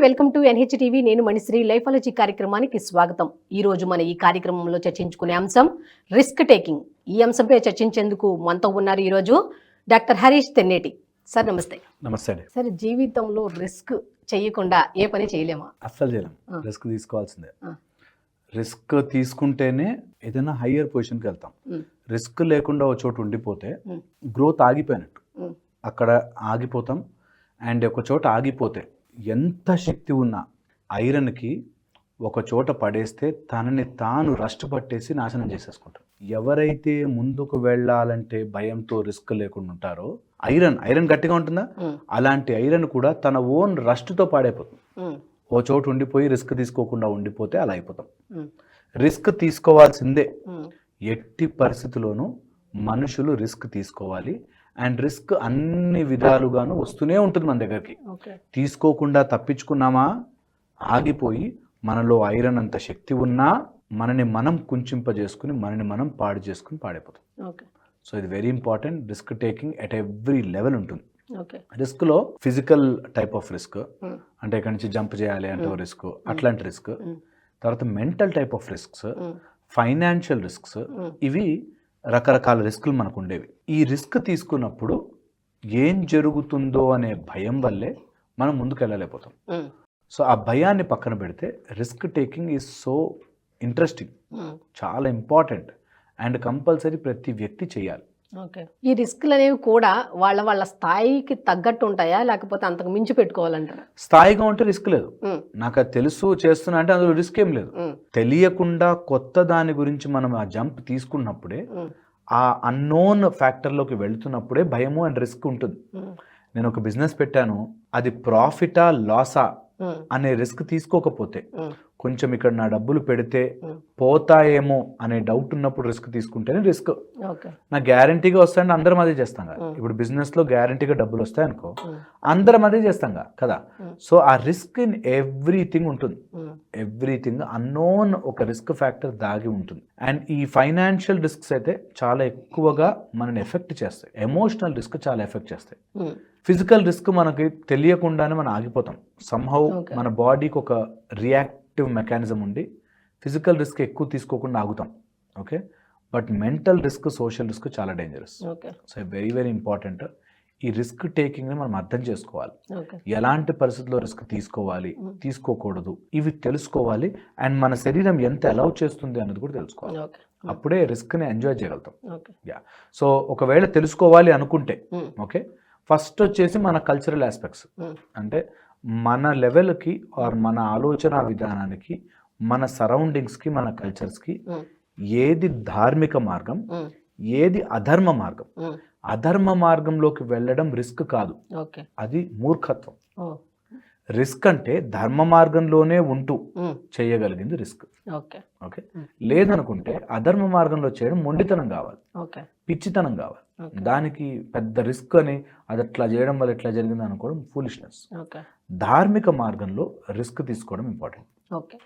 Welcome to NH TV నేను మణిశ్రీ. లైఫాలజీ కార్యక్రమానికి స్వాగతం. ఈ రోజు మన ఈ కార్యక్రమంలో చర్చించుకునే అంశం రిస్క్ టేకింగ్. ఈ అంశంపై చర్చించేందుకు మనతో ఉన్నారు ఈరోజు డాక్టర్ హరీష్ తెన్నేటి. సార్ నమస్తే. నమస్తే సార్ జీవితంలో రిస్క్ చేయకుండా ఏ పని చేయలేమా? అస్సలు చేయలేం. ఆ. రిస్క్ తీసుకోవాల్సిందే. రిస్క్ తీసుకుంటేనే ఏదైనా హయ్యర్ పొజిషన్కి వెళ్తాం. రిస్క్ లేకుండా ఒక చోట ఉండిపోతే. గ్రోత్ ఆగిపోయినట్టు. అక్కడ ఆగిపోతాం. అండ్ ఒక చోట ఆగిపోతే ఎంత శక్తి ఉన్నా ఐరన్కి ఒక చోట పడేస్తే తనని తాను రస్ట్ పట్టేసి నాశనం చేసేసుకుంటారు ఎవరైతే ముందుకు వెళ్ళాలంటే భయంతో రిస్క్ లేకుండా ఉంటారో ఐరన్ ఐరన్ గట్టిగా ఉంటుందా? అలాంటి ఐరన్ కూడా తన ఓన్ రస్ట్తో పాడైపోతుంది. ఓ చోటు ఉండిపోయి రిస్క్ తీసుకోకుండా ఉండిపోతే అలా అయిపోతాం. రిస్క్ తీసుకోవాల్సిందే. ఎట్టి పరిస్థితుల్లోనూ మనుషులు రిస్క్ తీసుకోవాలి. అండ్ రిస్క్ అన్ని విధాలుగాను వస్తూనే ఉంటుంది మన దగ్గరికి. తీసుకోకుండా తప్పించుకున్నామా? ఆగిపోయి మనలో ఐరన్ అంత శక్తి ఉన్నా మనని మనం కుంచింపజేసుకుని మనని మనం పాడు చేసుకుని పాడైపోతాం. ఓకే. సో ఇది very important. Risk taking at every level ఉంటుంది. రిస్క్లో ఫిజికల్ టైప్ ఆఫ్ రిస్క్. అంటే ఇక్కడి నుంచి జంప్ చేయాలి అంటే. రిస్క్. అట్లాంటి రిస్క్. తర్వాత mental type of risks. Financial risks. ఇవి రకరకాల రిస్కులు మనకు ఉండేవి ఈ రిస్క్ తీసుకున్నప్పుడు ఏం జరుగుతుందో అనే భయం వల్లే మనం ముందుకు వెళ్ళలేకపోతాం సో ఆ భయాన్ని పక్కన పెడితే risk taking is so interesting. చాలా ఇంపార్టెంట్ అండ్ కంపల్సరీ ప్రతి వ్యక్తి చేయాలి. ఈ రిస్క్లు అనేవి కూడా వాళ్ళ వాళ్ళ స్థాయికి తగ్గట్టు ఉంటాయా లేకపోతే అంతకు మించి పెట్టుకోవాలంటారా? స్థాయిగా ఉంటే రిస్క్ లేదు. నాకు అది తెలుసు చేస్తున్నా అంటే అందులో రిస్క్ ఏం లేదు. తెలియకుండా కొత్త దాని గురించి మనం ఆ జంప్ తీసుకున్నప్పుడే ఆ అన్నోన్ ఫ్యాక్టర్లోకి వెళ్తున్నప్పుడే భయము అండ్ రిస్క్ ఉంటుంది. నేను ఒక బిజినెస్ పెట్టాను. అది ప్రాఫిటా లాసా అనే రిస్క్ తీసుకోకపోతే కొంచెం ఇక్కడ నా డబ్బులు పెడితే. పోతాయేమో అనే డౌట్ ఉన్నప్పుడు రిస్క్ తీసుకుంటేనే రిస్క్ నా గ్యారంటీగా వస్తాయంటే అందరం అదే చేస్తాం కదా. ఇప్పుడు బిజినెస్లో గ్యారంటీగా డబ్బులు వస్తాయనుకో ఉమ్, అందరం అదే చేస్తాం కదా. కదా. సో ఆ రిస్క్ ఇన్ ఎవ్రీథింగ్ ఉంటుంది. ఎవ్రీథింగ్ అన్నోన్ ఒక రిస్క్ ఫ్యాక్టర్ దాగి ఉంటుంది. అండ్ ఈ ఫైనాన్షియల్ రిస్క్స్ అయితే చాలా ఎక్కువగా మనని ఎఫెక్ట్ చేస్తాయి. ఎమోషనల్ రిస్క్ చాలా ఎఫెక్ట్ చేస్తాయి. ఫిజికల్ రిస్క్ మనకి తెలియకుండానే మనం ఆగిపోతాం. సంహౌ. మన బాడీకి ఒక రియాక్టివ్ మెకానిజం ఉండి ఫిజికల్ రిస్క్ ఎక్కువ తీసుకోకుండా ఆగుతాం. Okay but mental risk social risk చాలా dangerous okay so very very important ఈ రిస్క్ టేకింగ్ని మనం అర్థం చేసుకోవాలి. ఎలాంటి పరిస్థితుల్లో రిస్క్ తీసుకోవాలి? Mm. తీసుకోకూడదు. ఇవి తెలుసుకోవాలి అండ్ మన శరీరం ఎంత అలౌ చేస్తుంది అన్నది కూడా తెలుసుకోవాలి. ఓకే అప్పుడే రిస్క్ని ఎంజాయ్ చేయగలుగుతాం. ఓకే సో ఒకవేళ తెలుసుకోవాలి అనుకుంటే ఓకే ఫస్ట్ వచ్చేసి మన కల్చరల్ ఆస్పెక్ట్స్ అంటే మన లెవెల్కి ఆర్ మన ఆలోచన విధానానికి మన సరౌండింగ్స్కి మన కల్చర్స్కి ఏది ధార్మిక మార్గం ఏది అధర్మ మార్గం అధర్మ మార్గంలోకి వెళ్ళడం రిస్క్ కాదు. అది మూర్ఖత్వం. రిస్క్ అంటే ధర్మ మార్గంలోనే ఉంటూ చేయగలిగింది రిస్క్. ఓకే. ఓకే. లేదనుకుంటే అధర్మ మార్గంలో చేయడం మొండితనం కావాలి. పిచ్చితనం కావాలి. దానికి పెద్ద రిస్క్ అని అది అట్లా చేయడం వల్ల ఎట్లా జరిగింది అనుకోవడం ఫూలిష్నెస్ ధార్మిక మార్గంలో రిస్క్ తీసుకోవడం ఇంపార్టెంట్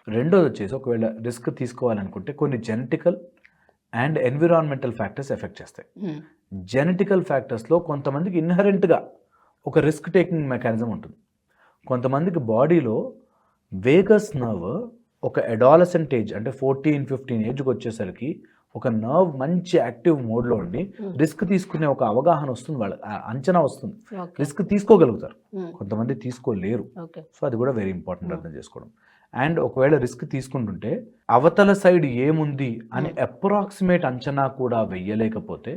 రెండోది వచ్చేసి ఒకవేళ రిస్క్ తీసుకోవాలనుకుంటే కొన్ని genetical and environmental factors effect చేస్తాయి. జెనెటికల్ ఫ్యాక్టర్స్లో కొంతమందికి ఇన్హరెంట్గా ఒక రిస్క్ టేకింగ్ మెకానిజం ఉంటుంది. కొంతమందికి బాడీలో వేగస్ నర్వ్ ఒక అడాలసెంట్ ఏజ్ అంటే ఫోర్టీన్ ఫిఫ్టీన్ ఏజ్కి వచ్చేసరికి ఒక నర్వ్ మంచి యాక్టివ్ మోడ్లో ఉండి Hmm. రిస్క్ తీసుకునే ఒక అవగాహన వస్తుంది వాళ్ళ అంచనా వస్తుంది. రిస్క్ తీసుకోగలుగుతారు. ఉమ్, కొంతమంది తీసుకోలేరు. సో అది కూడా వెరీ ఇంపార్టెంట్ Hmm. అర్థం చేసుకోవడం. అండ్ ఒకవేళ రిస్క్ తీసుకుంటుంటే అవతల సైడ్ ఏముంది అని అప్రాక్సిమేట్ అంచనా కూడా వెయ్యలేకపోతే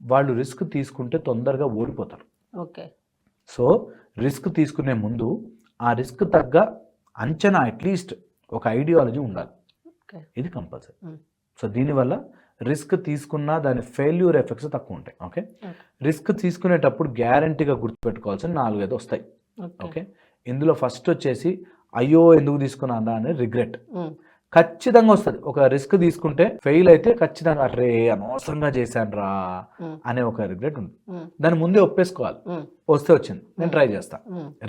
వాళ్ళు రిస్క్ తీసుకుంటే తొందరగా ఓడిపోతారు. ఓకే సో రిస్క్ తీసుకునే ముందు ఆ రిస్క్ తగ్గ అంచనా అట్లీస్ట్ ఒక ఐడియాలజీ ఉండాలి. ఇది కంపల్సరీ Hmm. సో దీనివల్ల రిస్క్ తీసుకున్నా దాని ఫెయిల్యూర్ ఎఫెక్ట్స్ తక్కువ ఉంటాయి. ఓకే. రిస్క్ తీసుకునేటప్పుడు గ్యారంటీగా గుర్తుపెట్టుకోవాల్సిన నాలుగైదు వస్తాయి. ఓకే ఇందులో ఫస్ట్ వచ్చేసి అయ్యో ఎందుకు తీసుకున్నానా? అనే రిగ్రెట్ ఉమ్, ఖచ్చితంగా వస్తుంది. ఒక రిస్క్ తీసుకుంటే ఫెయిల్ అయితే ఖచ్చితంగా అరే అనవసరంగా చేశాను రా ఉమ్, అనే ఒక రిగ్రెట్ ఉంది దాన్ని ముందే ఒప్పేసుకోవాలి. ఉమ్, వస్తే వచ్చింది. నేను ట్రై చేస్తా.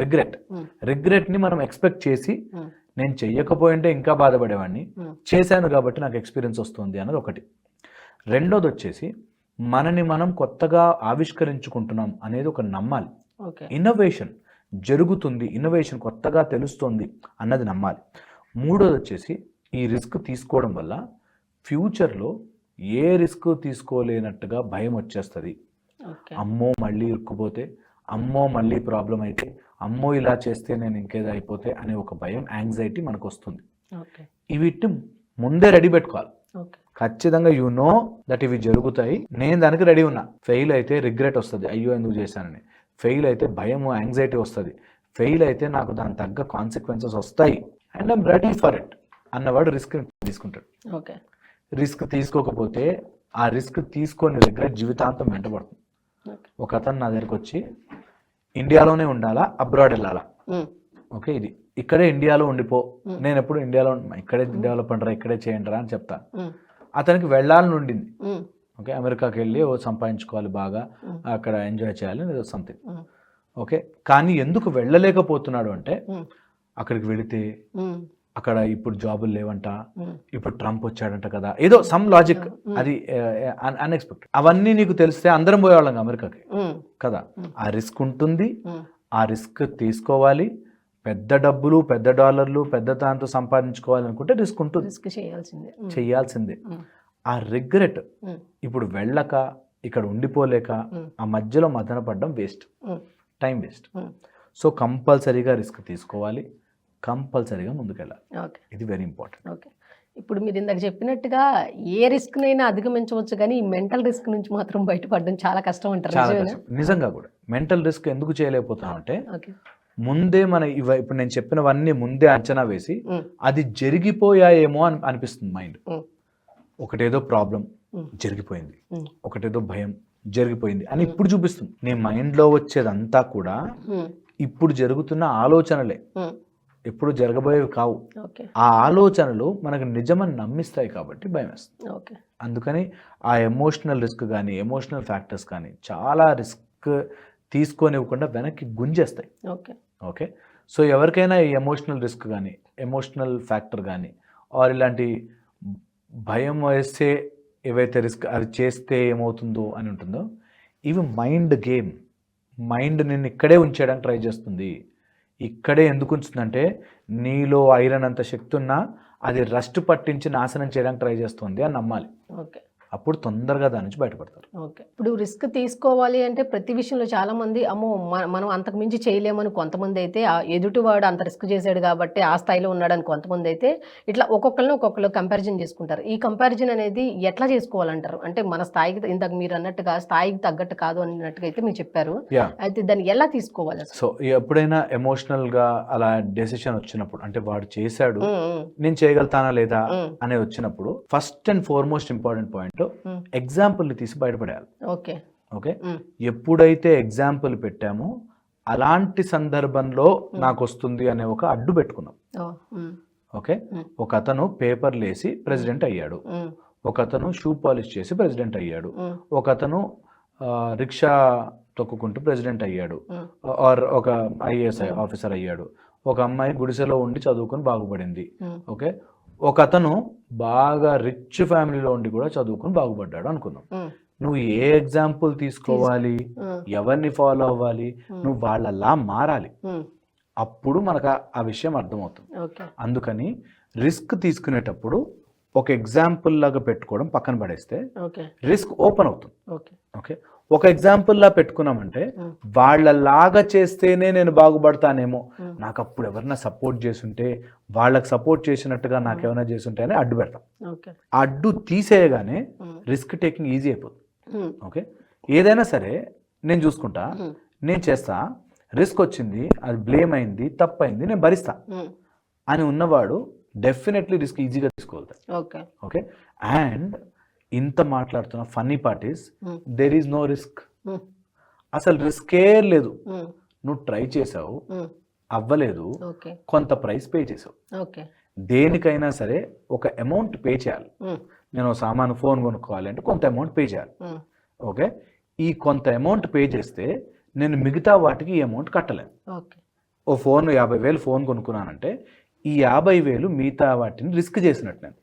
రిగ్రెట్ ఉమ్, రిగ్రెట్ని మనం ఎక్స్పెక్ట్ చేసి నేను చెయ్యకపోయింటే ఇంకా బాధపడేవాడిని చేశాను కాబట్టి నాకు ఎక్స్పీరియన్స్ వస్తుంది అన్నది ఒకటి. రెండోది వచ్చేసి మనని మనం కొత్తగా ఆవిష్కరించుకుంటున్నాం అనేది ఒక నమ్మాలి. ఇన్నోవేషన్ జరుగుతుంది ఇన్నోవేషన్ కొత్తగా తెలుస్తుంది అన్నది నమ్మాలి. మూడోది వచ్చేసి ఈ రిస్క్ తీసుకోవడం వల్ల ఫ్యూచర్లో ఏ రిస్క్ తీసుకోలేనట్టుగా భయం వచ్చేస్తుంది. అమ్మో మళ్ళీ ఇరుక్కుపోతే అమ్మో మళ్ళీ ప్రాబ్లం అయితే అమ్మో ఇలా చేస్తే నేను ఇంకేదో అయిపోతే అనే ఒక భయం యాంగ్జైటీ మనకు వస్తుంది వీటిని ముందే రెడీ పెట్టుకోవాలి. ఖచ్చితంగా యు నో దట్ ఇవి జరుగుతాయి. నేను దానికి రెడీ ఉన్నా. ఫెయిల్ అయితే రిగ్రెట్ వస్తుంది. అయ్యో ఎందుకు చేశానని. ఫెయిల్ అయితే భయం యాంగ్జైటీ వస్తుంది. ఫెయిల్ అయితే నాకు దాని తగ్గ కాన్సిక్వెన్సెస్ వస్తాయి. And I'm ready for it అన్నవాడు రిస్క్ తీసుకుంటాడు. ఓకే. రిస్క్ తీసుకోకపోతే ఆ రిస్క్ తీసుకొని రిగ్రెట్ జీవితాంతం వెంటబడుతుంది. ఒక అతను నా దగ్గరికి వచ్చి ఇండియాలోనే ఉండాలా? అబ్రాడ్ వెళ్ళాలా? ఓకే ఇది. ఇక్కడే ఇండియాలో ఉండిపో. నేను ఎప్పుడు ఇండియాలో ఇక్కడే డెవలప్ అంటారా ఇక్కడే చేయండి రా అని చెప్తా. ఉమ్, అతనికి వెళ్ళాలని ఉండింది. ఓకే అమెరికాకి వెళ్ళి ఓ సంపాదించుకోవాలి బాగా. అక్కడ ఎంజాయ్ చేయాలి సంథింగ్. ఓకే కానీ ఎందుకు వెళ్ళలేకపోతున్నాడు అంటే అక్కడికి వెళితే అక్కడ ఇప్పుడు జాబులు లేవంట. ఇప్పుడు ట్రంప్ వచ్చాడంట కదా. ఏదో సమ్ లాజిక్. అది అన్ఎక్స్పెక్టెడ్. అవన్నీ నీకు తెలిస్తే అందరం పోయేవాళ్ళం అమెరికాకి. కదా. ఆ రిస్క్ ఉంటుంది. ఆ రిస్క్ తీసుకోవాలి. పెద్ద డబ్బులు పెద్ద డాలర్లు పెద్ద దాంతో సంపాదించుకోవాలి అనుకుంటే రిస్క్ ఉంటుంది. రిస్క్ చేయాల్సిందే. చేయాల్సిందే. ఆ రిగ్రెట్ ఇప్పుడు వెళ్ళక ఇక్కడ ఉండిపోలేక ఆ మధ్యలో మదన పడడం వేస్ట్. Time waste. సో కంపల్సరీగా రిస్క్ తీసుకోవాలి. కంపల్సరీగా ముందుకెళ్ళాలి. ఓకే. ఇది వెరీ ఇంపార్టెంట్. ఓకే. ఇప్పుడు మీరు ఇందాక చెప్పినట్టుగా ఏ రిస్క్నైనా అధిగమించవచ్చు కానీ ఈ మెంటల్ రిస్క్ నుంచి మాత్రం బయటపడడం చాలా కష్టం అంటారు. నిజంగా కూడా. మెంటల్ రిస్క్ ఎందుకు చేయలేకపోతాం అంటే ముందే మన ఇవ ఇప్పుడు నేను చెప్పినవన్నీ ముందే అంచనా వేసి అది జరిగిపోయాయేమో అని అనిపిస్తుంది మైండ్. ఒకటేదో ప్రాబ్లం జరిగిపోయింది. ఒకటేదో భయం జరిగిపోయింది అని ఇప్పుడు చూపిస్తుంది. నీ మైండ్లో వచ్చేదంతా కూడా ఇప్పుడు జరుగుతున్న ఆలోచనలే. ఎప్పుడు జరగబోయేవి కావు. ఓకే. ఆ ఆలోచనలు మనకు నిజమని నమ్మిస్తాయి కాబట్టి భయం వేస్తుంది. ఓకే. అందుకని ఆ ఎమోషనల్ రిస్క్ కానీ ఎమోషనల్ ఫ్యాక్టర్స్ కానీ చాలా రిస్క్ తీసుకొనివ్వకుండా వెనక్కి గుంజేస్తాయి. ఓకే. ఓకే? సో ఎవరికైనా ఈ ఎమోషనల్ రిస్క్ కానీ ఎమోషనల్ ఫ్యాక్టర్ కానీ ఆర్ ఇలాంటి భయం వేస్తే ఏవైతే రిస్క్ అది చేస్తే ఏమవుతుందో అని ఉంటుందో ఇవి మైండ్ గేమ్. మైండ్ నిన్ను ఇక్కడే ఉంచేయడానికి ట్రై చేస్తుంది. ఇక్కడే ఎందుకు ఉంచుతుందంటే నీలో ఐరన్ అంత శక్తి ఉన్నా అది రస్ట్ పట్టించి నాశనం చేయడానికి ట్రై చేస్తుంది అని నమ్మాలి. ఓకే. అప్పుడు తొందరగా దాని నుంచి బయటపడతారు. ఓకే. ఇప్పుడు రిస్క్ తీసుకోవాలి అంటే ప్రతి విషయంలో చాలా మంది అమ్మో మనం అంతకు మించి చేయలేమని కొంతమంది అయితే ఎదుటివాడు అంత రిస్క్ చేశాడు కాబట్టి ఆ స్థాయిలో ఉన్నాడని కొంతమంది అయితే ఇట్లా ఒక్కొక్కరిని ఒక్కొక్కరు కంపారిజన్ చేసుకుంటారు. ఈ కంపారిజన్ అనేది ఎట్లా చేసుకోవాలంటారు? అంటే మన స్థాయికి ఇంతకు మీరు అన్నట్టుగా స్థాయికి తగ్గట్టు కాదు అన్నట్టుగా అయితే మీరు చెప్పారు. అయితే దాన్ని ఎలా తీసుకోవాలి సో ఎప్పుడైనా ఎమోషనల్గా అలా డెసిషన్ వచ్చినప్పుడు అంటే వాడు చేశాడు నేను చేయగలుగుతానా లేదా ఉమ్, అనే వచ్చినప్పుడు first and foremost important point um, ఎగ్జాంపుల్ని తీసి బయటపడేయాలి. ఓకే. ఓకే? ఎప్పుడైతే ఎగ్జాంపుల్ పెట్టామో అలాంటి సందర్భంలో నాకు వస్తుంది అనే ఒక అడ్డు పెట్టుకున్నాం. ఓకే? ఒక అతను పేపర్ లేసి ప్రెసిడెంట్ అయ్యాడు. ఒక అతను షూ పాలిష్ చేసి ప్రెసిడెంట్ అయ్యాడు. ఒక అతను రిక్షా తొక్కుకుంటూ ప్రెసిడెంట్ అయ్యాడు. ఆర్ ఒక ఐఏఎస్ ఆఫీసర్ అయ్యాడు. ఒక అమ్మాయి గుడిసెలో ఉండి చదువుకొని బాగుపడింది. ఓకే? ఒక అతను బాగా రిచ్ ఫ్యామిలీలో ఉండి కూడా చదువుకొని బాగుపడ్డాడు అనుకుందాం. నువ్వు ఏ ఎగ్జాంపుల్ తీసుకోవాలి? ఎవరిని ఫాలో అవ్వాలి? నువ్వు వాళ్ళలా మారాలి. అప్పుడు మనకు ఆ- విషయం అర్థమవుతుంది. ఓకే. అందుకని రిస్క్ తీసుకునేటప్పుడు ఒక ఎగ్జాంపుల్ లాగా పెట్టుకోవడం పక్కన పడేస్తే రిస్క్ ఓపెన్ అవుతుంది. ఓకే. ఓకే? ఒక ఎగ్జాంపుల్ లా పెట్టుకున్నామంటే వాళ్ళలాగా చేస్తేనే నేను బాగుపడతానేమో. నాకు అప్పుడు ఎవరైనా సపోర్ట్ చేసుంటే వాళ్ళకి సపోర్ట్ చేసినట్టుగా నాకు ఏమైనా చేసుంటే అని అడ్డు పెడతాం. అడ్డు తీసేయగానే రిస్క్ టేకింగ్ ఈజీ అయిపోతుంది. ఓకే? ఏదైనా సరే నేను చూసుకుంటా నేను చేస్తా రిస్క్ వచ్చింది అది బ్లేమ్ అయింది తప్పైంది నేను భరిస్తా. అని ఉన్నవాడు డెఫినెట్లీ రిస్క్ ఈజీగా తీసుకోగలుగుతాడు. ఓకే. అండ్ ఇంత మాట్లాడుతున్న funny parties um, there is no risk అసలు రిస్కే లేదు. నువ్వు ట్రై చేసావు అవ్వలేదు కొంత ప్రైస్ పే చేసావు. ఓకే. దేనికైనా సరే ఒక అమౌంట్ పే చేయాలి. నేను సామాను ఫోన్ కొనుక్కోవాలి అంటే కొంత అమౌంట్ పే చేయాలి. ఓకే? ఈ కొంత అమౌంట్ పే చేస్తే నేను మిగతా వాటికి ఈ అమౌంట్ కట్టలేను. ఓకే. ఓ ఫోన్ యాభై వేలు ఫోన్ కొనుక్కున్నానంటే ఈ యాభై వేలు మిగతా వాటిని రిస్క్ చేసినట్టు నేను.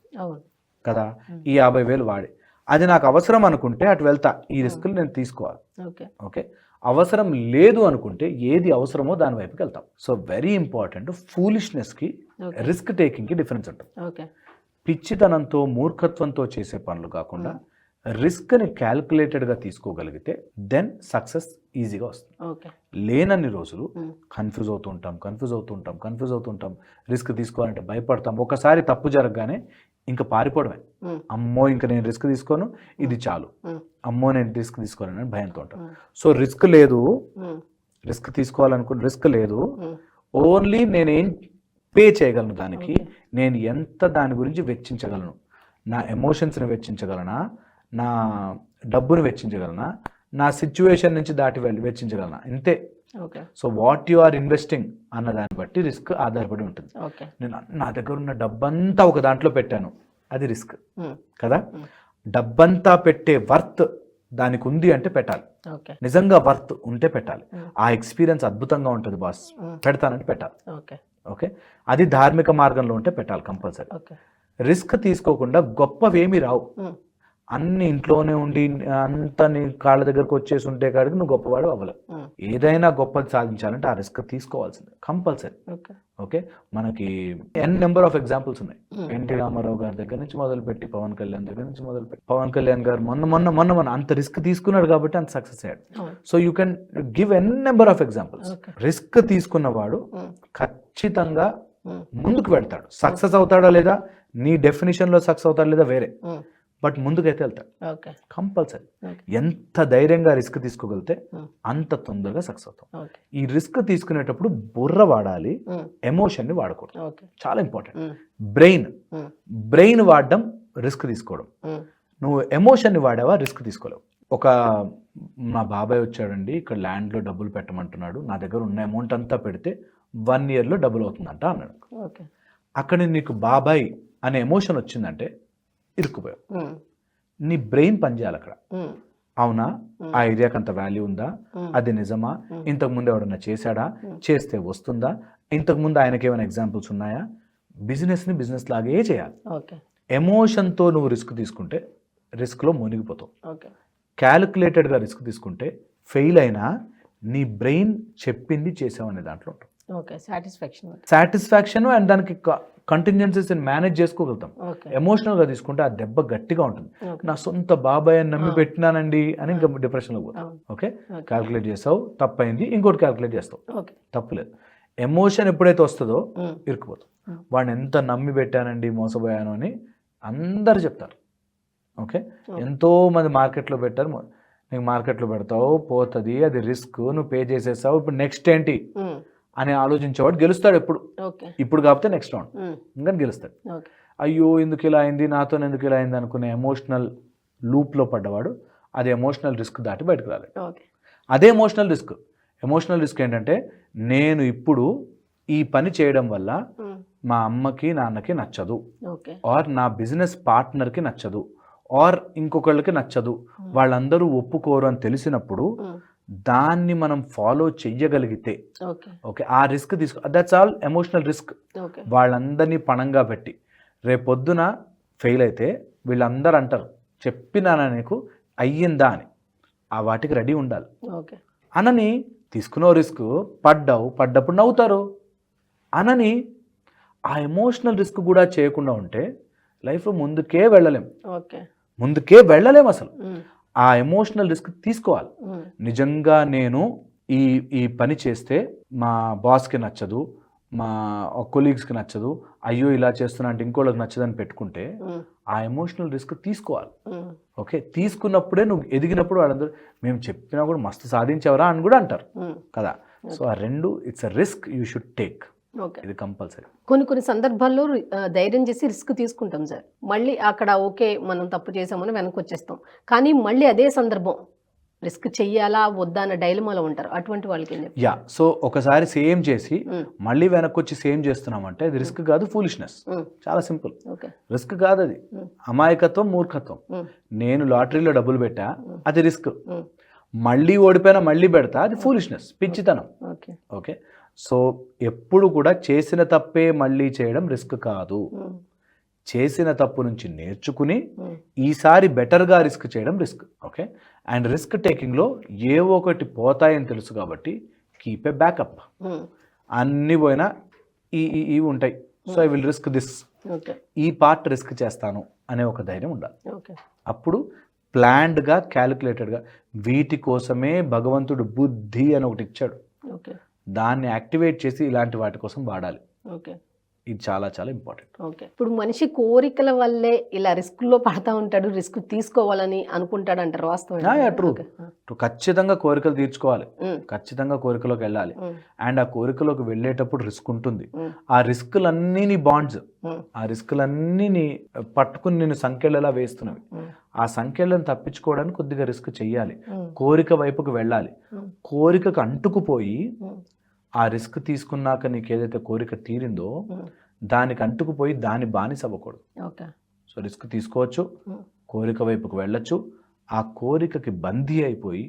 కదా. ఈ యాభై వేలు వాడి. అది నాకు అవసరం అనుకుంటే అటు వెళ్తా. ఈ రిస్క్లు నేను తీసుకోవాలి. ఓకే. ఓకే? అవసరం లేదు అనుకుంటే ఏది అవసరమో దాని వైపుకి వెళ్తాం. సో వెరీ ఇంపార్టెంట్ ఫూలిష్నెస్కి రిస్క్ టేకింగ్కి డిఫరెన్స్ ఉంటుంది. ఓకే. పిచ్చితనంతో మూర్ఖత్వంతో చేసే పనులు కాకుండా రిస్క్ని క్యాల్కులేటెడ్గా తీసుకోగలిగితే దెన్ సక్సెస్ ఈజీగా వస్తుంది. లేనన్ని రోజులు కన్ఫ్యూజ్ అవుతూ ఉంటాం కన్ఫ్యూజ్ అవుతూ ఉంటాం కన్ఫ్యూజ్ అవుతూ ఉంటాం. రిస్క్ తీసుకోవాలంటే భయపడతాం. ఒకసారి తప్పు జరగగానే ఇంకా పారిపోవడమే. అమ్మో ఇంకా నేను రిస్క్ తీసుకోను ఇది చాలు. అమ్మో నేను రిస్క్ తీసుకోవాలని భయంతో ఉంటాం. ఉమ్, సో రిస్క్ లేదు. రిస్క్ తీసుకోవాలనుకున్న రిస్క్ లేదు. ఓన్లీ నేనేం పే చేయగలను దానికి. నేను ఎంత దాని గురించి వెచ్చించగలను నా ఎమోషన్స్ని వెచ్చించగలనా నా డబ్బును వెచ్చించగలనా నా సిచ్యువేషన్ నుంచి దాటి వెళ్ళి వెచ్చించగలనా ఇంతే. So what you are investing అన్న దాన్ని బట్టి రిస్క్ ఆధారపడి ఉంటుంది. నేను నా దగ్గర ఉన్న డబ్బంతా ఒక దాంట్లో పెట్టాను. అది రిస్క్. కదా. డబ్బంతా పెట్టే వర్త్ దానికి ఉంది అంటే పెట్టాలి. ఓకే. నిజంగా వర్త్ ఉంటే పెట్టాలి. ఆ ఎక్స్పీరియన్స్ అద్భుతంగా ఉంటుంది బాస్. పెడతానంటే పెట్టాలి. ఓకే. ఓకే? అది ధార్మిక మార్గంలో ఉంటే పెట్టాలి కంపల్సరీ. రిస్క్ తీసుకోకుండా గొప్పవేమీ రావు. అన్ని ఇంట్లోనే ఉండి అంత నీ కాళ్ళ దగ్గరకు వచ్చేసి ఉంటే కాడికి నువ్వు గొప్పవాడు అవ్వలేవు. ఏదైనా గొప్పది సాధించాలంటే ఆ రిస్క్ తీసుకోవాల్సిందే కంపల్సరీ. ఓకే. మనకి ఎన్ నెంబర్ ఆఫ్ ఎగ్జాంపుల్స్ ఉన్నాయి. ఎన్టీ రామారావు గారి దగ్గర నుంచి మొదలుపెట్టి పవన్ కళ్యాణ్ దగ్గర నుంచి మొదలుపెట్టి పవన్ కళ్యాణ్ గారు మొన్న మొన్న మొన్న మొన్న అంత రిస్క్ తీసుకున్నాడు కాబట్టి అంత సక్సెస్ అయ్యాడు. So you can give n number of examples risk తీసుకున్నవాడు ఖచ్చితంగా ముందుకు వెళ్తాడు. సక్సెస్ అవుతాడా లేదా? నీ డెఫినేషన్లో సక్సెస్ అవుతాడా లేదా? వేరే. బట్ ముందుకైతే వెళ్తాడు. ఓకే. కంపల్సరీ. ఎంత ధైర్యంగా రిస్క్ తీసుకోగలిగితే ఉమ్, అంత తొందరగా సక్సెస్ అవుతాం. ఈ రిస్క్ తీసుకునేటప్పుడు బుర్ర వాడాలి ఎమోషన్ని వాడకూడదు. చాలా ఇంపార్టెంట్. బ్రెయిన్. బ్రెయిన్ వాడడం రిస్క్ తీసుకోవడం. నువ్వు ఎమోషన్ని వాడావా రిస్క్ తీసుకోలేవు. ఒక మా బాబాయ్ వచ్చాడండి ఇక్కడ ల్యాండ్లో డబ్బులు పెట్టమంటున్నాడు నా దగ్గర ఉన్న అమౌంట్ అంతా పెడితే వన్ ఇయర్లో డబ్బులు అవుతుందంట అన్నాడు. ఓకే. అక్కడ నీకు బాబాయ్ అనే ఎమోషన్ వచ్చిందంటే ఇరుక్కుపోయావు. నీ బ్రెయిన్ పనిచేయాలి అక్కడ. అవునా? ఆ ఏరియాకి అంత వాల్యూ ఉందా? అది నిజమా? ఇంతకు ముందు ఎవడన్నా చేశాడా. చేస్తే వస్తుందా? ఇంతకు ముందు ఆయనకి ఏమైనా ఎగ్జాంపుల్స్ ఉన్నాయా? బిజినెస్ని బిజినెస్ లాగే చేయాలి. ఎమోషన్తో నువ్వు రిస్క్ తీసుకుంటే రిస్క్లో మునిగిపోతావు. క్యాలిక్యులేటెడ్గా రిస్క్ తీసుకుంటే ఫెయిల్ అయినా నీ బ్రెయిన్ చెప్పింది చేసావనే దాంట్లో ఉంటుంది ఓకే. సాటిస్ఫాక్షన్ సాటిస్ఫాక్షన్ అండ్ దానికి కంటిన్యూన్సీస్ మేనేజ్ చేసుకోగలుగుతాం. ఓకే. ఎమోషనల్గా తీసుకుంటే ఆ దెబ్బ గట్టిగా ఉంటుంది. నా సొంత బాబాయ్ అని నమ్మి. పెట్టినానండి అని ఇంకా డిప్రెషన్లో పోతాం. అవును. ఓకే? క్యాల్కులేట్ చేస్తావు తప్పైంది ఇంకోటి క్యాల్కులేట్ చేస్తావు. తప్పులేదు ఎమోషన్ ఎప్పుడైతే వస్తుందో ఇరుక్కుపోతాం. వాడిని ఎంత నమ్మి పెట్టానండి మోసపోయాను అని అందరు చెప్తారు. ఓకే. ఎంతో మంది మార్కెట్లో పెట్టారు. నీకు మార్కెట్లో పెడతావు పోతుంది అది రిస్క్ నువ్వు పే చేసేసావు. ఇప్పుడు నెక్స్ట్ ఏంటి? అని ఆలోచించేవాడు గెలుస్తాడు ఎప్పుడు. ఇప్పుడు కాకపోతే నెక్స్ట్ రౌండ్ ఇంకా గెలుస్తాడు. అయ్యో ఎందుకు ఇలా అయింది? నాతో ఎందుకు ఇలా అయింది అనుకునే ఎమోషనల్ లూప్లో పడ్డవాడు అది ఎమోషనల్ రిస్క్ దాటి బయటకు రాలేదు. అదే ఎమోషనల్ రిస్క్ ఎమోషనల్ రిస్క్ ఏంటంటే నేను ఇప్పుడు ఈ పని చేయడం వల్ల మా అమ్మకి నాన్నకి నచ్చదు. ఆర్ నా బిజినెస్ పార్ట్నర్కి నచ్చదు. ఆర్ ఇంకొకళ్ళకి నచ్చదు. వాళ్ళందరూ ఒప్పుకోరు అని తెలిసినప్పుడు దాన్ని మనం ఫాలో చెయ్యగలిగితే ఓకే. ఆ రిస్క్ తీసుకో దట్స్ ఆల్ ఎమోషనల్ రిస్క్ వాళ్ళందరినీ పణంగా పెట్టి రేపొద్దున ఫెయిల్ అయితే వీళ్ళందరూ అంటారు చెప్పినానా నీకు అయ్యిందా అని. ఆ వాటికి రెడీ ఉండాలి. ఓకే. అనని తీసుకున్నావు రిస్క్ పడ్డావు పడ్డప్పుడు నవ్వుతారు. అనని ఆ ఎమోషనల్ రిస్క్ కూడా చేయకుండా ఉంటే లైఫ్లో ముందుకే వెళ్ళలేం. ఓకే. ముందుకే వెళ్ళలేం అసలు. ఆ ఎమోషనల్ రిస్క్ తీసుకోవాలి. నిజంగా నేను ఈ ఈ పని చేస్తే మా బాస్కి నచ్చదు మా కొలీగ్స్కి నచ్చదు అయ్యో ఇలా చేస్తున్నా అంటే ఇంకోళ్ళకి నచ్చదని పెట్టుకుంటే ఆ ఎమోషనల్ రిస్క్ తీసుకోవాలి. ఓకే? తీసుకున్నప్పుడే నువ్వు ఎదిగినప్పుడు వాళ్ళందరూ మేము చెప్పినా కూడా మస్తు సాధించావరా అని కూడా అంటారు. కదా? సో ఆ రెండు it's a risk you should take ఇది కంపల్సరీ. కొన్ని కొన్ని సందర్భాల్లో ధైర్యం చేసి రిస్క్ తీసుకుంటాం సార్. మళ్ళీ అక్కడ ఓకే మనం తప్పు చేసామని వెనక్కి వచ్చేస్తాం కానీ మళ్ళీ అదే సందర్భం రిస్క్ చెయ్యాలా వద్దా అన్న డైలమాలో ఉంటారు. అటువంటి వాళ్ళకి? యా. సో ఒకసారి సేమ్ చేసి మళ్ళీ వెనక్కి వచ్చి సేమ్ చేస్తున్నామంటే అది రిస్క్ కాదు ఫూలిష్నెస్. చాలా సింపుల్. ఓకే. రిస్క్ కాదు అది. అమాయకత్వం మూర్ఖత్వం. నేను లాటరీలో డబ్బులు పెట్టా అది రిస్క్. మళ్ళీ ఓడిపోయినా మళ్ళీ పెడతా అది ఫూలిష్నెస్ పిచ్చితనం. ఓకే. ఓకే? సో ఎప్పుడు కూడా చేసిన తప్పే మళ్ళీ చేయడం రిస్క్ కాదు. చేసిన తప్పు నుంచి నేర్చుకుని ఈసారి బెటర్గా రిస్క్ చేయడం రిస్క్ ఓకే? అండ్ రిస్క్ టేకింగ్లో ఏ ఒకటి పోతాయని తెలుసు కాబట్టి కీప్ ఏ బ్యాకప్. అన్నీ పోయినా ఈ ఇవి ఉంటాయి. So I will risk this. ఈ పార్ట్ రిస్క్ చేస్తాను అనే ఒక ధైర్యం ఉండాలి. ఓకే. అప్పుడు ప్లాన్డ్గా క్యాలిక్యులేటెడ్గా వీటి కోసమే భగవంతుడు బుద్ధి అని ఒకటి ఇచ్చాడు. ఓకే. దాన్ని యాక్టివేట్ చేసి ఇలాంటి వాటి కోసం వాడాలి. ఓకే. ఇది చాలా చాలా ఇంపార్టెంట్. ఓకే. ఇప్పుడు మనిషి కోరికల వల్లే ఇలా రిస్క్లో పడతా ఉంటాడు రిస్క్ తీసుకోవాలని అనుకుంటాడు అంటారు వాస్తవం true. ఖచ్చితంగా కోరికలు తీర్చుకోవాలి. ఖచ్చితంగా కోరికలోకి వెళ్ళాలి. అండ్ ఆ కోరికలోకి వెళ్ళేటప్పుడు రిస్క్ ఉంటుంది. ఆ రిస్కులన్నీ నీ బాండ్స్. ఆ రిస్కులన్నీ నీ పట్టుకుని నేను సంఖ్యలలా వేస్తున్నవి. ఆ సంఖ్యలను తప్పించుకోవడానికి కొద్దిగా రిస్క్ చెయ్యాలి. కోరిక వైపుకు వెళ్ళాలి. కోరికకు అంటుకుపోయి ఆ రిస్క్ తీసుకున్నాక నీకు ఏదైతే కోరిక తీరిందో దానికి అంటుకుపోయి దాని బానిస అవ్వకూడదు. ఓకే. సో రిస్క్ తీసుకోవచ్చు కోరిక వైపుకు వెళ్ళొచ్చు. ఆ కోరికకి బందీ అయిపోయి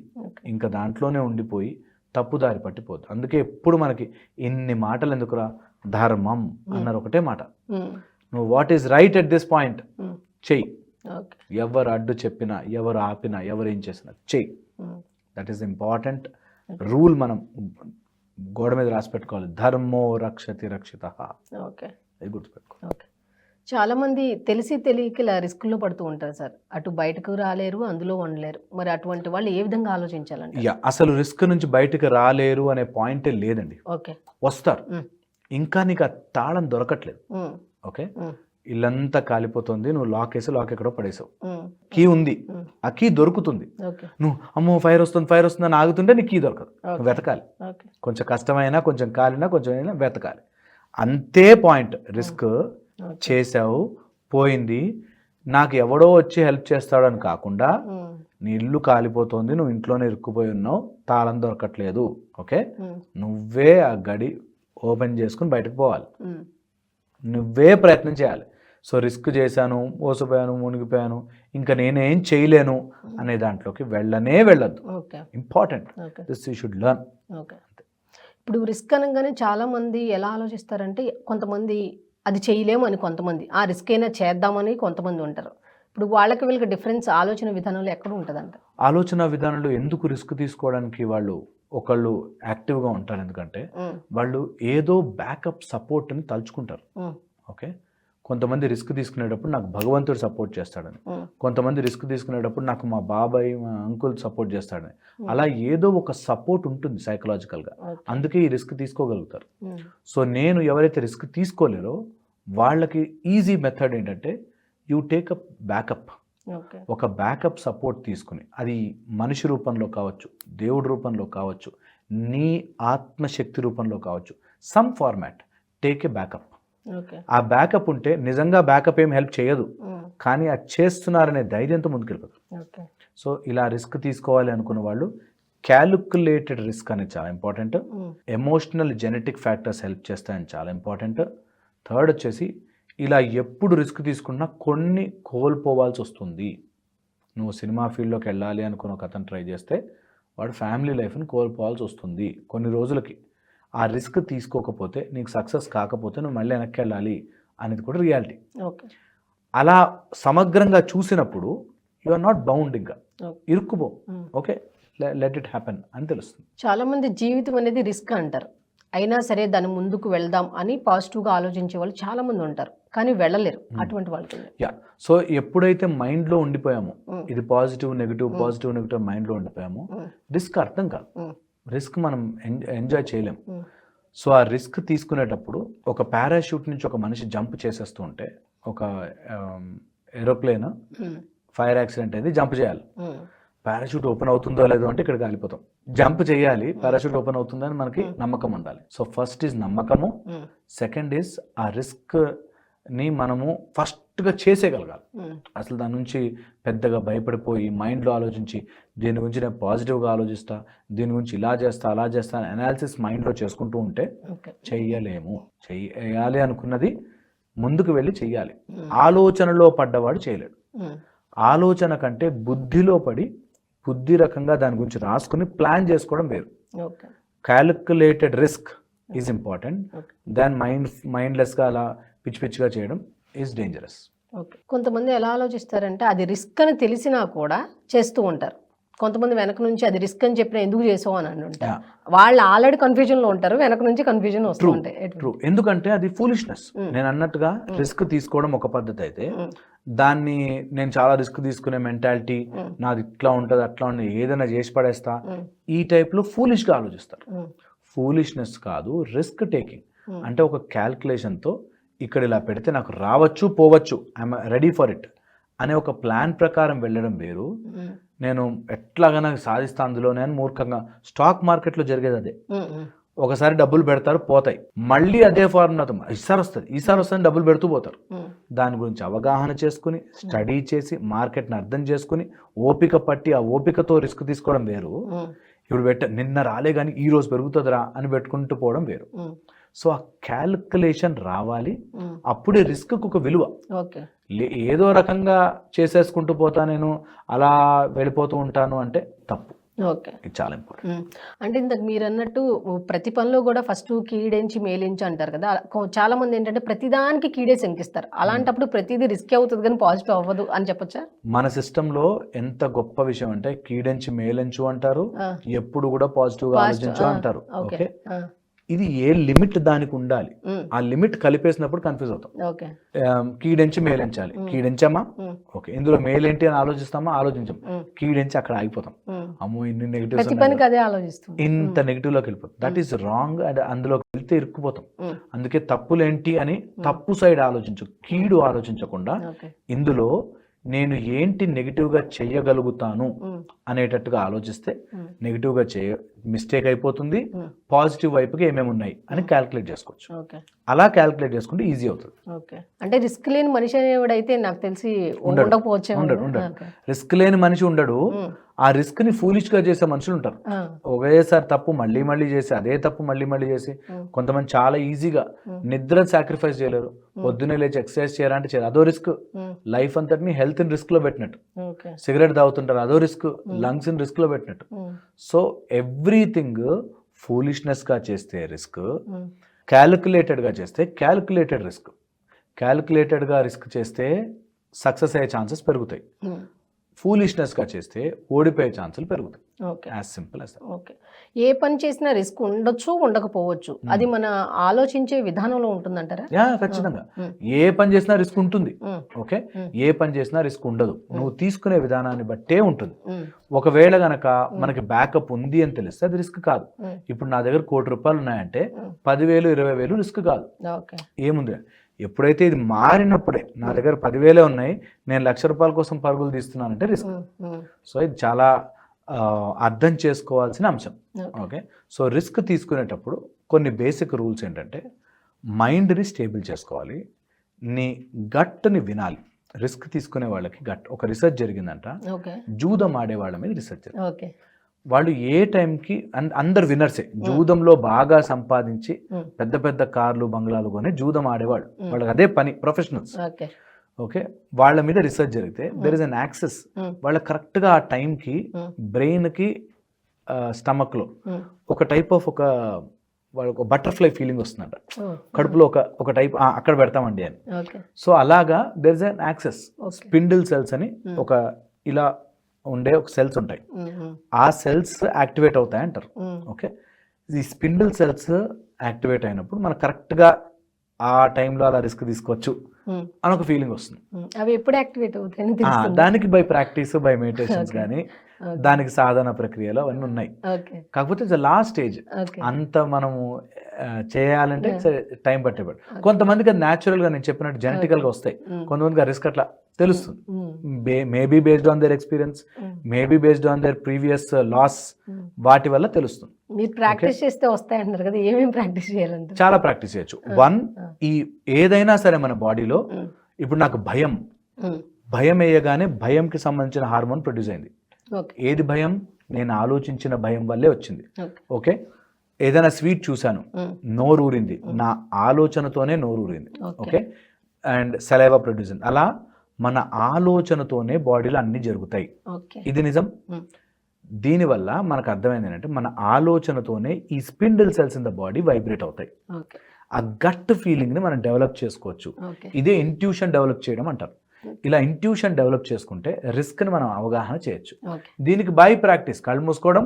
ఇంకా దాంట్లోనే ఉండిపోయి తప్పుదారి పట్టిపోద్దు. అందుకే ఎప్పుడు మనకి ఇన్ని మాటలు ఎందుకురా ధర్మం అన్నారు ఒకటే మాట. నువ్వు what is right at this point చెయ్యి. ఎవరు అడ్డు చెప్పినా ఎవరు ఆపినా ఎవరు ఏం చేసినా చెయ్యి. దట్ ఈస్ ఇంపార్టెంట్ రూల్ మనం గోడ మీద రాసి పెట్టుకోవాలి. ధర్మో రక్షతి రక్షిత. ఓకే. అది గుర్తుపెట్టుకో. ఓకే. చాలా మంది తెలిసి తెలియక ఇలా రిస్కుల్లో పడుతూ ఉంటారు సార్. అటు బయటకు రాలేరు అందులో ఉండలేరు. మరి అటువంటి వాళ్ళు ఏ విధంగా ఆలోచించాలంటే యా అసలు రిస్క్ నుంచి బయటకు రాలేరు అనే పాయింటే లేదండి. ఓకే. వస్తారు. ఇంకా నీకు ఆ తాళం దొరకట్లేదు. ఓకే? ఇల్లంతా కాలిపోతుంది నువ్వు లాక్ వేసి లాక్ ఎక్కడో పడేసావు. కీ ఉంది. ఆ కీ దొరుకుతుంది. నువ్వు అమ్మో ఫైర్ వస్తుంది ఫైర్ వస్తుంది అని ఆగుతుంటే నీకు కీ దొరకదు. వెతకాలి. కొంచెం కష్టమైనా కొంచెం కాలినా కొంచెం అయినా వెతకాలి. అంతే పాయింట్ రిస్క్ చేసావు పోయింది. నాకు ఎవడో వచ్చి హెల్ప్ చేస్తాడని కాకుండా నీ ఇల్లు కాలిపోతుంది నువ్వు ఇంట్లోనే ఇరుక్కుపోయి ఉన్నావు తాళం దొరకట్లేదు. ఓకే? నువ్వే ఆ గడి ఓపెన్ చేసుకుని బయటకు పోవాలి. నువ్వే ప్రయత్నం చేయాలి. సో రిస్క్ చేశాను మోసపోయాను మునిగిపోయాను ఇంకా నేనేం చేయలేను అనే దాంట్లోకి వెళ్ళనే వెళ్ళద్దు. Okay. Important. This you should learn. Okay. ఇప్పుడు రిస్క్ అనగానే చాలా మంది ఎలా ఆలోచిస్తారంటే కొంతమంది అది చేయలేము అని కొంతమంది ఆ రిస్క్ అయినా చేద్దామని కొంతమంది ఉంటారు. ఇప్పుడు వాళ్ళకి వీళ్ళకి డిఫరెన్స్ ఆలోచన విధానంలో ఎక్కడ ఉంటుందంట? ఆలోచన విధానంలో ఎందుకు రిస్క్ తీసుకోవడానికి వాళ్ళు ఒకళ్ళు యాక్టివ్గా ఉంటారు? ఎందుకంటే వాళ్ళు ఏదో బ్యాకప్ సపోర్ట్ని తలుచుకుంటారు. ఓకే? కొంతమంది రిస్క్ తీసుకునేటప్పుడు నాకు భగవంతుడు సపోర్ట్ చేస్తాడని. కొంతమంది రిస్క్ తీసుకునేటప్పుడు నాకు మా బాబాయ్ మా అంకుల్ సపోర్ట్ చేస్తాడని. అలా ఏదో ఒక సపోర్ట్ ఉంటుంది సైకలాజికల్గా. అందుకే ఈ రిస్క్ తీసుకోగలుగుతారు. సో నేను ఎవరైతే రిస్క్ తీసుకోలేరో వాళ్ళకి ఈజీ మెథడ్ ఏంటంటే యూ టేక్ అప్ బ్యాకప్. ఒక బ్యాకప్ సపోర్ట్ తీసుకుని అది మనిషి రూపంలో కావచ్చు దేవుడి రూపంలో కావచ్చు నీ ఆత్మశక్తి రూపంలో కావచ్చు some format take a backup ఆ బ్యాకప్ ఉంటే నిజంగా బ్యాకప్ ఏం హెల్ప్ చేయదు. కానీ అది చేస్తున్నారనే ధైర్యంతో ముందుకెళ్ళిపోతారు. ఓకే. సో ఇలా రిస్క్ తీసుకోవాలి అనుకున్న వాళ్ళు క్యాలిక్యులేటెడ్ రిస్క్ అనేది చాలా important. Emotional genetic factors help చేస్తాయని చాలా ఇంపార్టెంట్. థర్డ్ వచ్చేసి ఇలా ఎప్పుడు రిస్క్ తీసుకున్నా కొన్ని కోల్పోవాల్సి వస్తుంది. నువ్వు సినిమా ఫీల్డ్లోకి వెళ్ళాలి అనుకున్న ఒక అతను ట్రై చేస్తే వాడు ఫ్యామిలీ లైఫ్ని కోల్పోవాల్సి వస్తుంది కొన్ని రోజులకి. ఆ రిస్క్ తీసుకోకపోతే నీకు సక్సెస్ కాకపోతే నువ్వు మళ్ళీ వెనక్కి వెళ్ళాలి అనేది కూడా రియాలిటీ. ఓకే. అలా సమగ్రంగా చూసినప్పుడు యు ఆర్ నాట్ బౌండ్ ఇంకా. ఓకే. ఇరుక్కుపో. ఓకే? లెట్ ఇట్ హ్యాపెన్ అని తెలుస్తుంది. చాలా మంది జీవితం అనేది రిస్క్ అంటారు. అయినా సరే దాని ముందుకు వెళ్దాం అని పాజిటివ్గా ఆలోచించే వాళ్ళు చాలా మంది ఉంటారు. కానీ వెళ్ళలేరు అటువంటి వాళ్ళకి యా. సో ఎప్పుడైతే మైండ్లో ఉండిపోయామో ఇది పాజిటివ్ నెగిటివ్ పాజిటివ్ నెగిటివ్ మైండ్లో ఉండిపోయామో రిస్క్ అర్థం కాదు. రిస్క్ మనం ఎంజ- ఎంజాయ్ చేయలేం. సో ఆ రిస్క్ తీసుకునేటప్పుడు ఒక పారాషూట్ నుంచి ఒక మనిషి జంప్ చేసేస్తూ ఉంటే ఒక ఏరోప్లేన్ ఫైర్ యాక్సిడెంట్ అయితే జంప్ చేయాలి. పారాషూట్ ఓపెన్ అవుతుందో లేదో అంటే ఇక్కడ కాలిపోతాం జంప్ చేయాలి పారాషూట్ ఓపెన్ అవుతుందని మనకి నమ్మకం ఉండాలి. సో ఫస్ట్ ఈజ్ నమ్మకము. సెకండ్ ఈజ్ ఆ రిస్క్ని మనము ఫస్ట్గా చేసేయగలగాలి. అసలు దాని నుంచి పెద్దగా భయపడిపోయి మైండ్లో ఆలోచించి దీని గురించి నేను పాజిటివ్గా ఆలోచిస్తా దీని గురించి ఇలా చేస్తా అలా చేస్తా అని అనాలిసిస్ మైండ్లో చేసుకుంటూ ఉంటే చెయ్యలేము. చెయ్యాలి అనుకున్నది ముందుకు వెళ్ళి చెయ్యాలి. ఆలోచనలో పడ్డవాడు చేయలేడు. ఆలోచన కంటే బుద్ధిలో పడి బుద్ధి రకంగా దాని గురించి రాసుకుని ప్లాన్ చేసుకోవడం వేరు. క్యాలిక్యులేటెడ్ రిస్క్ ఈజ్ ఇంపార్టెంట్ దాని మైండ్ మైండ్లెస్గా అలా పిచ్చి పిచ్చిగా చేయడం ఈజ్ డేంజరస్ ఓకే కొంతమంది ఎలా ఆలోచిస్తారంటే అది రిస్క్ అని తెలిసినా కూడా చేస్తూ ఉంటారు కొంతమంది వెనక నుంచి అది రిస్క్ అని చెప్పినా ఎందుకు చేసావు అని అంటుంటారు. వాళ్ళు ఆల్రెడీ కన్ఫ్యూజన్లో ఉంటారు వెనక నుంచి కన్ఫ్యూజన్ వస్తూ True. ఉంటాయి ఎటు- ట్రూ ఎందుకంటే అది ఫూలిష్నెస్ Mm. నేను అన్నట్టుగా రిస్క్ తీసుకోవడం ఒక పద్ధతి అయితే Mm. దాన్ని నేను చాలా రిస్క్ తీసుకునే మెంటాలిటీ. నాది ఇట్లా ఉంటుంది అట్లా ఉంటుంది ఏదైనా చేసి పడేస్తా. ఈ టైప్లో ఫూలిష్గా ఆలోచిస్తారు. ఫూలిష్నెస్ కాదు రిస్క్ టేకింగ్. అంటే ఒక క్యాల్కులేషన్తో ఇక్కడ ఇలా పెడితే నాకు రావచ్చు పోవచ్చు ఐఎమ్ రెడీ ఫర్ ఇట్ అనే ఒక ప్లాన్ ప్రకారం వెళ్ళడం వేరు. నేను ఎట్లాగైనా సాధిస్తా అందులో నేను మూర్ఖంగా స్టాక్ మార్కెట్లో జరిగేది అదే. ఒకసారి డబ్బులు పెడతారు పోతాయి మళ్ళీ అదే ఫార్ములాతో ఈసారి వస్తుంది ఈసారి వస్తుంది డబ్బులు పెడుతూ పోతారు. దాని గురించి అవగాహన చేసుకుని స్టడీ చేసి మార్కెట్ని అర్థం చేసుకుని ఓపిక పట్టి ఆ ఓపికతో రిస్క్ తీసుకోవడం వేరు. ఇప్పుడు పెట్ట నిన్న రాలే కానీ ఈ రోజు పెరుగుతుందిరా అని పెట్టుకుంటూ పోవడం వేరు. సో ఆ క్యాల్కులేషన్ రావాలి. అప్పుడే రిస్క్కి ఒక విలువ. ఏదో రకంగా చేసేసుకుంటూ పోతా నేను అలా వెళ్ళిపోతూ ఉంటాను అంటే తప్పు. ఓకే. చాలా ఇంపార్టెంట్. అంటే ఇంతకు మీరు అన్నట్టు ప్రతి పనిలో కూడా ఫస్ట్ కీడెంచి మేలించి అంటారు కదా చాలా మంది ఏంటంటే ప్రతిదానికి కీడే శంకిస్తారు. అలాంటప్పుడు ప్రతిదీ రిస్క్ అవుతుంది కానీ పాజిటివ్ అవ్వదు అని చెప్పొచ్చా? మన సిస్టంలో ఎంత గొప్ప విషయం అంటే కీడెంచి మేలెంచు అంటారు ఎప్పుడు కూడా పాజిటివ్ ఆలోచించు అంటారు. ఓకే. ఇది ఏ లిమిట్ దానికి ఉండాలి. ఆ లిమిట్ కలిపేసినప్పుడు కన్ఫ్యూజ్ అవుతాం. కీడెంచి మేలెంచాలి. కీడెంచామా. ఓకే. ఇందులో మేలేంటి అని ఆలోచిస్తామా? ఆలోచించాం. కీడెంచి అక్కడ ఆగిపోతాం. మ్మ్. అమ్మో ఇన్ని ఆలోచిస్తుంది ఇంత నెగిటివ్లోకి వెళ్ళిపోతుంది దట్ ఈస్ రాంగ్ అండ్ అందులోకి వెళ్తే ఇరుక్కుపోతాం. అందుకే తప్పులేంటి అని తప్పు సైడ్ ఆలోచించు కీడు ఆలోచించకుండా ఇందులో నేను ఏంటి నెగిటివ్గా చేయగలుగుతాను మ్మ్. అనేటట్టుగా ఆలోచిస్తే. నెగిటివ్గా చేయ మిస్టేక్ అయిపోతుంది. పాజిటివ్ వైపుకి ఏమేమి ఉన్నాయి అని క్యాల్కులేట్ చేసుకోవచ్చు. అలా క్యాల్కులేట్ చేసుకుంటే ఈజీ అవుతుంది. అంటే రిస్క్ లేని మనిషి అనేవాడైతే నాకు తెలిసి ఉండడు. ఉండకపోవచ్చు ఉండడు ఉండడు. రిస్క్ లేని మనిషి ఉండడు. ఆ రిస్క్ని ఫూలిష్గా చేసే మనుషులు ఉంటారు. ఒకేసారి తప్పు మళ్ళీ మళ్ళీ చేసి అదే తప్పు మళ్ళీ మళ్ళీ చేసి. కొంతమంది చాలా ఈజీగా. నిద్ర సాక్రిఫైస్ చేయలేరు. పొద్దున్నే లేచి ఎక్సర్సైజ్ చేయాలంటే అదో రిస్క్. లైఫ్ అంతటిని హెల్త్ని రిస్క్లో పెట్టినట్టు సిగరెట్ తాగుతుంటారు. అదో రిస్క్. లంగ్స్ని రిస్క్లో పెట్టినట్టు సో ఎవ్రీథింగ్ ఫూలిష్నెస్గా చేస్తే రిస్క్ క్యాలిక్యులేటెడ్గా చేస్తే క్యాలిక్యులేటెడ్ రిస్క్. క్యాలిక్యులేటెడ్గా రిస్క్ చేస్తే సక్సెస్ అయ్యే ఛాన్సెస్ పెరుగుతాయి. ఫూలిష్నెస్గా చేస్తే ఓడిపోయే ఛాన్సులు పెరుగుతాయి. As simple as okay. ఏ పని చేసినా రిస్క్ ఉండొచ్చు ఉండకపోవచ్చు. అది మన ఆలోచించే విధానంలో ఉంటుందంటారా? యా ఖచ్చితంగా. ఏ పని చేసినా రిస్క్ ఉంటుంది. ఓకే. ఏ పని చేసినా రిస్క్ ఉండదు. నువ్వు తీసుకునే విధానాన్ని బట్టే ఉంటుంది. ఒకవేళ గనక మనకి బ్యాకప్ ఉంది అని తెలిస్తే అది రిస్క్ కాదు. ఇప్పుడు నా దగ్గర కోటి రూపాయలు ఉన్నాయంటే. పదివేలు ఇరవై వేలు రిస్క్ కాదు. ఓకే. ఏముంది? ఎప్పుడైతే ఇది మారినప్పుడే నా దగ్గర పదివేలే ఉన్నాయి నేను లక్ష రూపాయల కోసం పరుగులు తీస్తున్నానంటే రిస్క్. సో ఇది చాలా అర్థం చేసుకోవాల్సిన అంశం. ఓకే. సో రిస్క్ తీసుకునేటప్పుడు కొన్ని బేసిక్ రూల్స్ ఏంటంటే మైండ్ని స్టేబుల్ చేసుకోవాలి. నీ గట్ని వినాలి. రిస్క్ తీసుకునే వాళ్ళకి గట్ ఒక రీసెర్చ్ జరిగిందంట. జూదం ఆడే వాళ్ళ మీద రీసెర్చ్ వాళ్ళు ఏ టైంకి అందరు విన్నర్సే. జూదంలో బాగా సంపాదించి పెద్ద పెద్ద కార్లు బంగ్లాలు కొని జూదం ఆడేవాళ్ళు. వాళ్ళకి అదే పని ప్రొఫెషనల్స్. ఓకే? వాళ్ళ మీద రీసెర్చ్ జరిగితే దెర్ ఇస్ అన్ యాక్సెస్ వాళ్ళ కరెక్ట్గా ఆ టైంకి బ్రెయిన్కి స్టమక్లో ఒక టైప్ ఆఫ్ ఒక వాళ్ళకి ఒక బటర్ఫ్లై ఫీలింగ్ వస్తుందంట. కడుపులో ఒక ఒక టైప్ అక్కడ పెడతామండి అని. సో అలాగా there is an access spindle cells అని. ఒక ఇలా ఉండే ఒక సెల్స్ ఉంటాయి. ఆ సెల్స్ యాక్టివేట్ అవుతాయి అంటారు ఓకే? ఈ స్పిండిల్ సెల్స్ యాక్టివేట్ అయినప్పుడు మనం కరెక్ట్గా ఆ టైంలో అలా రిస్క్ తీసుకోవచ్చు అని ఒక ఫీలింగ్ వస్తుంది. అవి ఎప్పుడు యాక్టివేట్ తెలుస్తుంది. దానికి బై ప్రాక్టీస్ బై మెడిటేషన్స్. కానీ. దానికి సాధన ప్రక్రియలు అవన్నీ ఉన్నాయి. కాకపోతే ఇట్స్ లాస్ట్ స్టేజ్ అంత మనము చేయాలంటే. టైం పట్టేవాడు. కొంతమందికి అది natural గా నేను చెప్పినట్టు genetic గా వస్తాయి. కొంతమందికి రిస్క్ అట్లా తెలుస్తుంది. Maybe based on their experience maybe based on their previous loss. వాటి వల్ల తెలుస్తుంది. మీరు ప్రాక్టీస్ చేస్తే వస్తాయి అంటారు కదా ఏమేమి ప్రాక్టీస్ చేయాలంటారు? చాలా ప్రాక్టీస్ చేయొచ్చు. వన్. ఈ ఏదైనా సరే మన బాడీలో ఇప్పుడు నాకు భయం. భయం వేయగానే భయంకి సంబంధించిన హార్మోన్ ప్రొడ్యూస్ అయింది. ఏది భయం? నేను ఆలోచించిన భయం వల్లే వచ్చింది. ఓకే. ఏదైనా స్వీట్ చూశాను. ఉమ్, నోరూరింది. నా ఆలోచనతోనే నోరూరింది. Okay. Okay? And saliva producing అలా మన ఆలోచనతోనే బాడీలో అన్ని జరుగుతాయి. ఇది నిజం? దీనివల్ల మనకు అర్థమైంది ఏంటంటే మన ఆలోచనతోనే ఈ spindle cells in the body vibrate అవుతాయి. ఆ గట్ ఫీలింగ్ని మనం డెవలప్ చేసుకోవచ్చు. ఇదే ఇంట్యూషన్ డెవలప్ చేయడం అంటారు. ఇలా ఇంట్యూషన్ డెవలప్ చేసుకుంటే రిస్క్ని మనం అవగాహన చేయొచ్చు. దీనికి బై ప్రాక్టీస్ కళ్ళు మూసుకోవడం